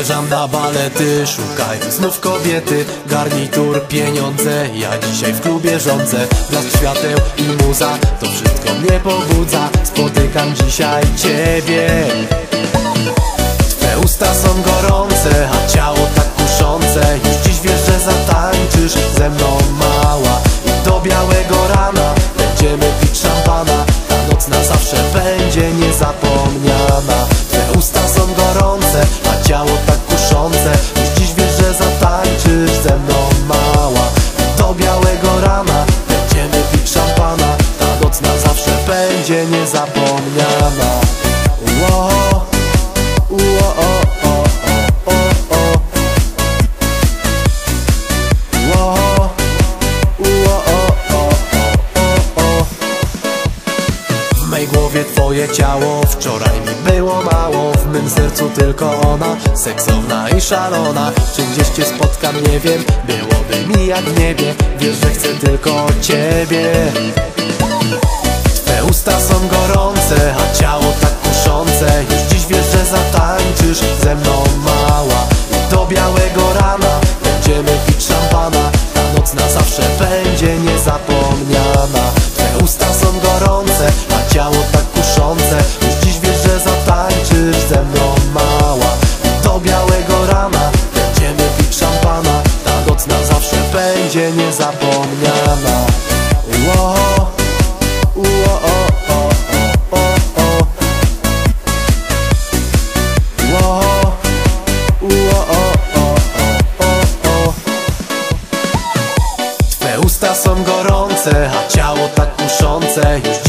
Zamierzam na balety, szukaj znów kobiety. Garnitur, pieniądze, ja dzisiaj w klubie rządzę. Blask świateł i muza, to wszystko mnie pobudza. Spotykam dzisiaj ciebie. Twe usta są gorące, a ciało tak kuszące. Już dziś wiesz, że zatańczysz ze mną mała. I do białego rana będziemy pić szampana. Ta noc na zawsze będzie niezapomniana ze mną mała do białego rana będziemy pić szampana Ta noc na zawsze będzie niezapomniana Wow. O, o, o, o. W mej głowie twoje ciało Wczoraj mi było sercu tylko ona Seksowna i szalona. Czy gdzieś cię spotkam, nie wiem Byłoby mi jak w niebie. Wiesz, że chcę tylko ciebie. Twe usta są gorące, a ciało tak kuszące. Już dziś wiesz, że zatańczysz ze mną mała. I do białego rana będziemy pić szampana. Ta noc na zawsze będzie niezapomniana ze mną mała do białego rana. Będziemy pić szampana Ta noc na zawsze będzie niezapomniana. Wow. Twe usta są gorące, a ciało tak kuszące. Już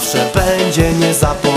zawsze będzie niezapomniana